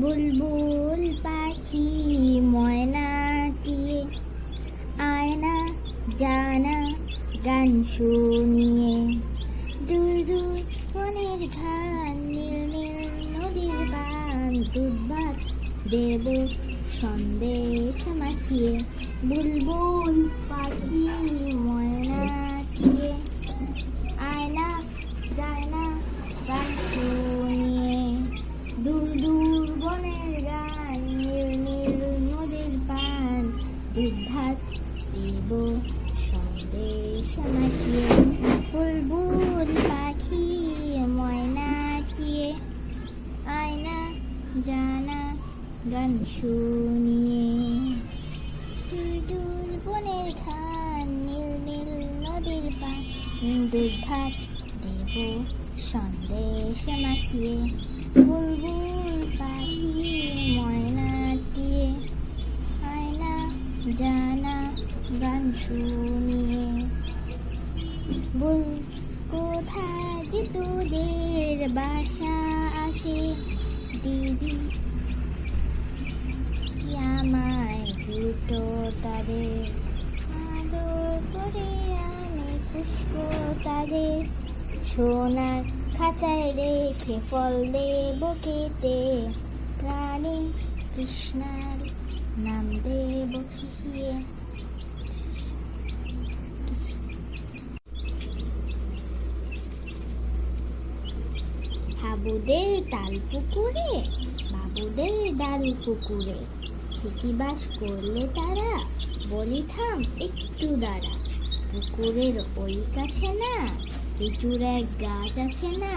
বুলবুল পাখি ময়নাটিয়ে আয়না জানা গান শুনিয়ে। দূর দূর বনের ঘান নীল নীল নদীর বান দুধ ভাত দেব সন্দেশ মাখিয়ে। বুলবুল পাখি ময়নাটিয়ে আয়না যায় না গান শুনিয়ে দূর দূর বনের গান নীল নীল নদীর পান। ভাত দেব সন্দেশ মাখিয়ে বুলবুল পাখি ময়নাটিয়ে আয়না জানা গান শুনিয়ে। দূর বনের খান নীল নীল নদীর পান। দুধ ভাত দেব সন্দেশ মাখিয়ে বুলবুল পাখি ময়নাটিয়ে আয়না, জানা, গান শুনিয়ে। বুল কোথায় যে তোদের বাসা আছে? দিদি আমায় দুটো তাদের আদর করে আমি খুশবো তাদের। সোনার খাঁচায় রেখে ফল দেব কেটে প্রাণে কৃষ্ণার নাম দেব শিখিয়ে হাবুদের তাল পুকুরে, বাবুদের ডাল পুকুরে, ছিটি বাস করলে তারা, বলি থাম একটু দাঁড়া, পুকুরের ওই কাছে না। লিচুর এক গাছ আছে না?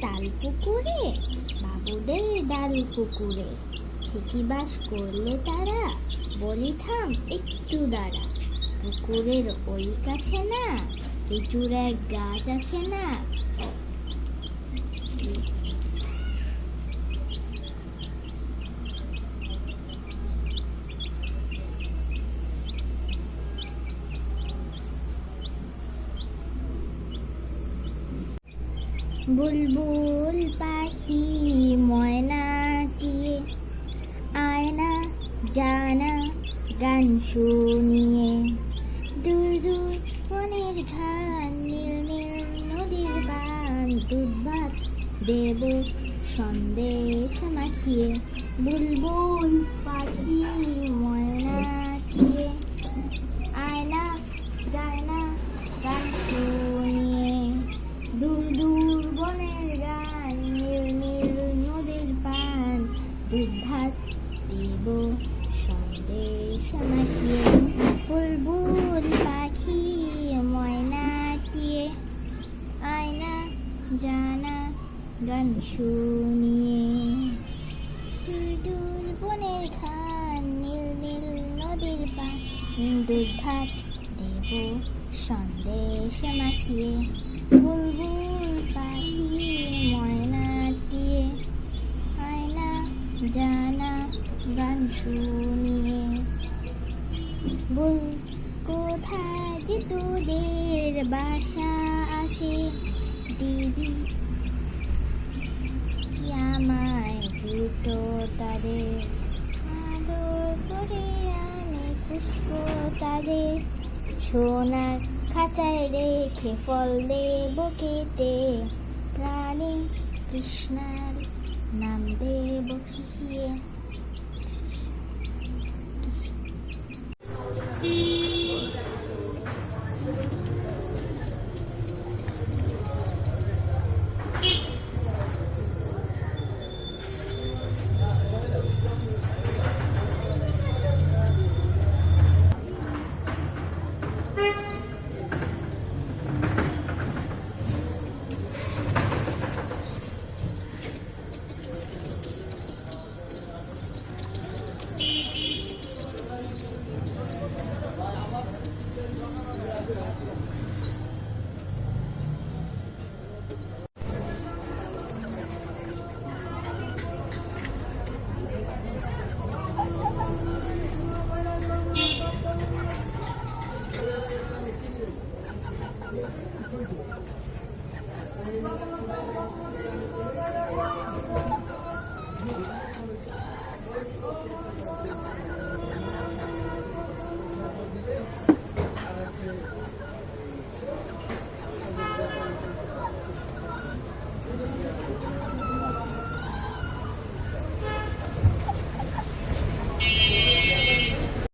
তাল পুকুরে, বাবুদের ডাল পুকুরে। সেটি বাস করলে তারা, বলি থাম, একটু দাঁড়া। পুকুরের ওই কাছে না লিচুর এক গাছ আছে না। বুলবুল পাখি ময়নাটিয়ে আয়না, জানা, গান শুনিয়ে দূর দূর বনের ঘান নীল নীল নদীর বান ভাত দেব সন্দেশ মাখিয়ে। বুলবুল পাখি ময়নাটিয়ে আয়না যায় না গান শুনিয়ে দূর দূর বনের গান নীল নীল নদীর পান দুধ ভাত দেব সন্দেশ মাখিয়ে বুলবুল পাখি ময়নাটিয়ে আয়না জানা গান শুনিয়ে। দূর বনের খান নীল নীল নদীর পান দুধ ভাত দেব সন্দেশ মাখিয়ে বুলবুল পাখি ময়নাটিয়ে আয়না জানা গান শুনিয়ে বুল কোথায় যে তোদের বাসা আছে? কি আমায় দুটো তাদের? আদর করে আমি খুশবো তাদের। সোনার খাঁচায় রেখে ফল দেব কেটে। প্রাণী কৃষ্ণার নাম দেব শিখিয়ে Thank you.